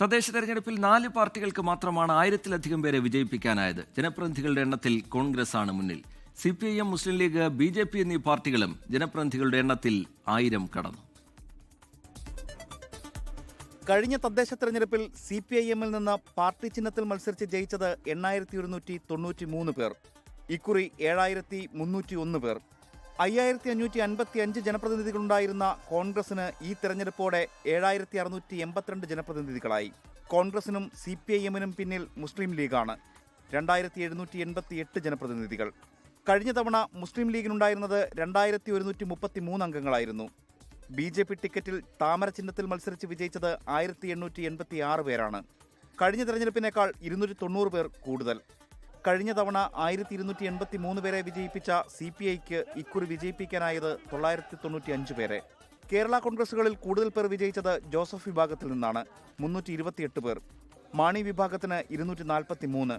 തദ്ദേശ തെരഞ്ഞെടുപ്പിൽ നാല് പാർട്ടികൾക്ക് മാത്രമാണ് ആയിരത്തിലധികം പേരെ വിജയിപ്പിക്കാനായത്. ജനപ്രതിനിധികളുടെ എണ്ണത്തിൽ കോൺഗ്രസ് ആണ് മുന്നിൽ. C P I M Muslim League B J P എന്നീ പാർട്ടികളും ജനപ്രതിനിധികളുടെ എണ്ണത്തിൽ ആയിരം കടന്നു. കഴിഞ്ഞ തദ്ദേശ തെരഞ്ഞെടുപ്പിൽ സി പി ഐ എമ്മിൽ നിന്ന് പാർട്ടി ചിഹ്നത്തിൽ മത്സരിച്ച് ജയിച്ചത് എണ്ണായിരത്തി ഒരുന്നൂറ്റി തൊണ്ണൂറ്റി മൂന്ന് പേർ. ഇക്കുറി ഏഴായിരത്തി മുന്നൂറ്റി ഒന്ന് പേർ. അയ്യായിരത്തി അഞ്ഞൂറ്റി അൻപത്തി അഞ്ച് ജനപ്രതിനിധികളുണ്ടായിരുന്ന കോൺഗ്രസിന് ഈ തെരഞ്ഞെടുപ്പോടെ ഏഴായിരത്തി അറുന്നൂറ്റി എൺപത്തിരണ്ട് ജനപ്രതിനിധികളായി. കോൺഗ്രസിനും സി പി ഐ എമ്മിനും പിന്നിൽ മുസ്ലിം ലീഗാണ്. രണ്ടായിരത്തി എഴുന്നൂറ്റി എൺപത്തി എട്ട് ജനപ്രതിനിധികൾ. കഴിഞ്ഞ തവണ മുസ്ലിം ലീഗിനുണ്ടായിരുന്നത് രണ്ടായിരത്തി ഒരുന്നൂറ്റി മുപ്പത്തി മൂന്ന് അംഗങ്ങളായിരുന്നു. ബി ജെ പി ടിക്കറ്റിൽ താമര ചിഹ്നത്തിൽ മത്സരിച്ച് വിജയിച്ചത് ആയിരത്തി എണ്ണൂറ്റി എൺപത്തി ആറ് പേരാണ്. കഴിഞ്ഞ തെരഞ്ഞെടുപ്പിനേക്കാൾ ഇരുന്നൂറ്റി തൊണ്ണൂറ് പേർ കൂടുതൽ. കഴിഞ്ഞ തവണ ആയിരത്തി ഇരുന്നൂറ്റി എൺപത്തി മൂന്ന് പേരെ വിജയിപ്പിച്ച സി പി ഐക്ക് ഇക്കുറി വിജയിപ്പിക്കാനായത് തൊള്ളായിരത്തി തൊണ്ണൂറ്റി അഞ്ച് പേരെ. കേരള കോൺഗ്രസുകളിൽ കൂടുതൽ പേർ വിജയിച്ചത് ജോസഫ് വിഭാഗത്തിൽ നിന്നാണ് മുന്നൂറ്റി ഇരുപത്തിയെട്ട് പേർ. മാണി വിഭാഗത്തിന് ഇരുന്നൂറ്റി നാൽപ്പത്തി മൂന്ന്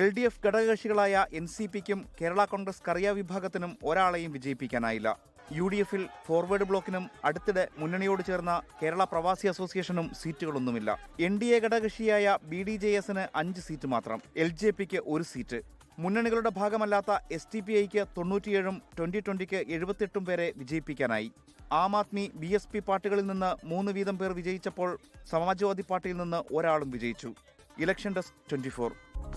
എൽ ഡി എഫ് ഘടകകക്ഷികളായ എൻ സി പിക്കും കേരള കോൺഗ്രസ് കറിയ വിഭാഗത്തിനും ഒരാളെയും വിജയിപ്പിക്കാനായില്ല. യു ഡി എഫിൽ ഫോർവേഡ് ബ്ലോക്കിനും അടുത്തിടെ മുന്നണിയോട് ചേർന്ന കേരള പ്രവാസി അസോസിയേഷനും സീറ്റുകളൊന്നുമില്ല. എൻ ഡി എ ഘടകകക്ഷിയായ ബി ഡി ജെ എസിന് അഞ്ച് സീറ്റ് മാത്രം എൽ ജെ പിക്ക് ഒരു സീറ്റ്. മുന്നണികളുടെ ഭാഗമല്ലാത്ത എസ് ടി പി ഐക്ക് തൊണ്ണൂറ്റിയേഴും ട്വന്റി ട്വന്റിക്ക് എഴുപത്തെട്ടും പേരെ വിജയിപ്പിക്കാനായി. Aam Aadmi B S P പാർട്ടികളിൽ നിന്ന് മൂന്ന് വീതം പേർ വിജയിച്ചപ്പോൾ സമാജ്വാദി പാർട്ടിയിൽ നിന്ന് ഒരാളും വിജയിച്ചു. Election desk twenty